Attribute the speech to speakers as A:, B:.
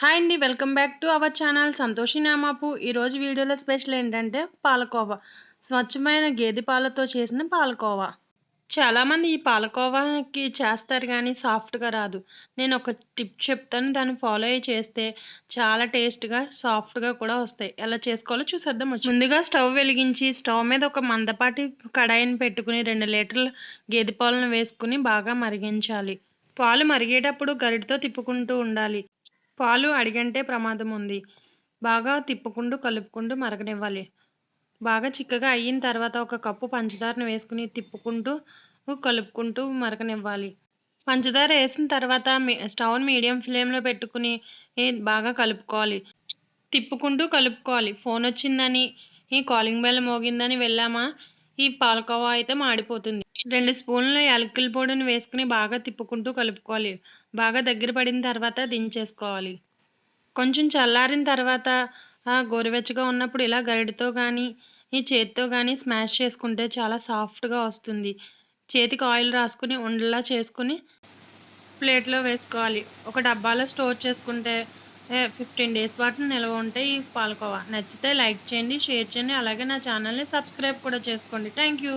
A: Hi అండి welcome back to our channel Santoshi నామాపు. ఈరోజు వీడియోలో స్పెషల్ ఏంటంటే పాలకోవా. స్వచ్ఛమైన గేదె పాలతో చేసిన పాలకోవా. చాలామంది ఈ పాలకోవాకి చేస్తారు కానీ సాఫ్ట్గా రాదు. నేను ఒక టిప్ చెప్తాను దాన్ని ఫాలో అయ్యి చేస్తే చాలా టేస్ట్గా సాఫ్ట్గా కూడా వస్తాయి. ఎలా చేసుకోవాలో చూసేద్దాం. వచ్చి ముందుగా స్టవ్ వెలిగించి స్టవ్ మీద ఒక మందపాటి కడాయిని పెట్టుకుని రెండు లీటర్ల గేదె పాలను వేసుకుని బాగా మరిగించాలి. పాలు మరిగేటప్పుడు గరిటతో తిప్పుకుంటూ ఉండాలి. పాలు అడిగంటే ప్రమాదం ఉంది బాగా తిప్పుకుంటూ కలుపుకుంటూ మరగనివ్వాలి. బాగా చిక్కగా అయిన తర్వాత ఒక కప్పు పంచదారను వేసుకుని తిప్పుకుంటూ కలుపుకుంటూ మరగనివ్వాలి. పంచదార వేసిన తర్వాత స్టవ్ మీడియం ఫ్లేమ్లో పెట్టుకుని బాగా కలుపుకోవాలి. తిప్పుకుంటూ కలుపుకోవాలి. ఫోన్ వచ్చిందని ఈ కాలింగ్ బెల్ మోగిందని వెళ్ళామా? ఈ పాలకోవా అయితే మాడిపోతుంది. రెండు స్పూన్ల యాలకుల పొడిని వేసుకుని బాగా తిప్పుకుంటూ కలుపుకోవాలి. బాగా దగ్గర పడిన తర్వాత దించేసుకోవాలి. కొంచెం చల్లారిన తర్వాత గోరువెచ్చగా ఉన్నప్పుడు ఇలా గరిటతో కానీ ఈ చేతితో కానీ స్మాష్ చేసుకుంటే చాలా సాఫ్ట్గా వస్తుంది. చేతికి ఆయిల్ రాసుకుని ఉండలా చేసుకుని ప్లేట్లో వేసుకోవాలి. ఒక డబ్బాలో స్టోర్ చేసుకుంటే ఫిఫ్టీన్ డేస్ పాటు నిల్వ ఉంటే ఈ పాలకోవా. నచ్చితే లైక్ చేయండి షేర్ చేయండి అలాగే నా ఛానల్ని సబ్స్క్రైబ్ కూడా చేసుకోండి. Thank you.